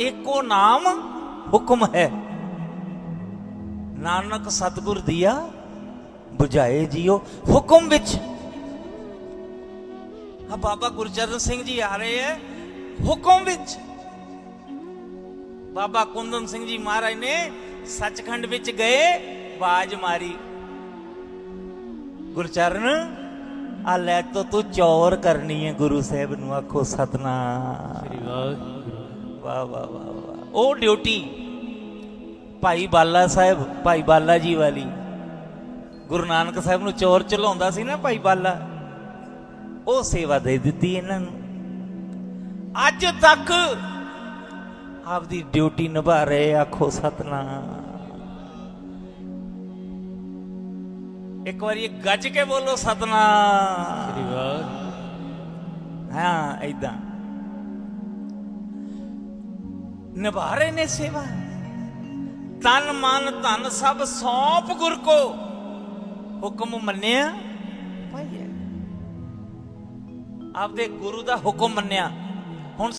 ਏਕੋ ਨਾਮ ਹੁਕਮ ਹੈ। ਨਾਨਕ ਸਤਿਗੁਰ ਦੀਆ 부ਝਾਏ ਜੀਓ। ਹੁਕਮ ਵਿੱਚ ਆ ਬਾਬਾ ਗੁਰਚਰਨ ਸਿੰਘ ਜੀ ਆ ਰਹੇ ਹੈ ਹੁਕਮ ਵਿੱਚ ਬਾਬਾ ਕੁੰਦਨ ਸਿੰਘ ਜੀ ਮਹਾਰਾਜ ਨੇ ਸੱਚਖੰਡ ਵਿੱਚ ਗਏ, ਬਾਜ ਮਾਰੀ। ਗੁਰਚਰਨ, ਆ ਲੈ ਤੋ ਤੂੰ ਚੌਰ ਕਰਨੀ ਹੈ ਗੁਰੂ ਸਾਹਿਬ ਨੂੰ ਆਖੋ ਸਤਨਾਮ। ਸ੍ਰੀ ਵਾਹਿਗੁਰੂ। ਵਾਹ ਵਾਹ ਵਾਹ ਵਾਹ। ਉਹ ਡਿਊਟੀ ਭਾਈ ਬਾਲਾ ਸਾਹਿਬ ਭਾਈ ਬਾਲਾ ਜੀ ਵਾਲੀ। ਗੁਰੂ ਨਾਨਕ ਸਾਹਿਬ ਨੂੰ ਚੋਰ ਚਲਾਉਂਦਾ ਸੀ ਨਾ ਭਾਈ ਬਾਲਾ। ਉਹ ਸੇਵਾ ਦੇ ਦਿੱਤੀ ਇਹਨਾਂ ਨੂੰ। ਅੱਜ ਤੱਕ ਆਪਦੀ ਡਿਊਟੀ ਨਿਭਾ ਰਹੇ ਆਖੋ ਸਤਨਾਮ। ਇੱਕ ਵਾਰੀ ਗੱਜ ਕੇ ਬੋਲੋ ਸਤਨਾਮ। ਸ੍ਰੀ ਵਾਹਿਗੁਰੂ। ਹਾਂ ਐਦਾਂ ਨਿਭਾ ਰਹੇ ਨੇ ਸੇਵਾ। ਤਨ ਮਨ ਧਨ ਸਭ ਸੌਂਪ ਗੁਰ ਕੋ। ਹੁਕਮ ਮੰਨਿਆ? ਭਾਈ ਆਪਦੇ ਗੁਰੂ ਦਾ ਹੁਕਮ ਮੰਨਿਆ।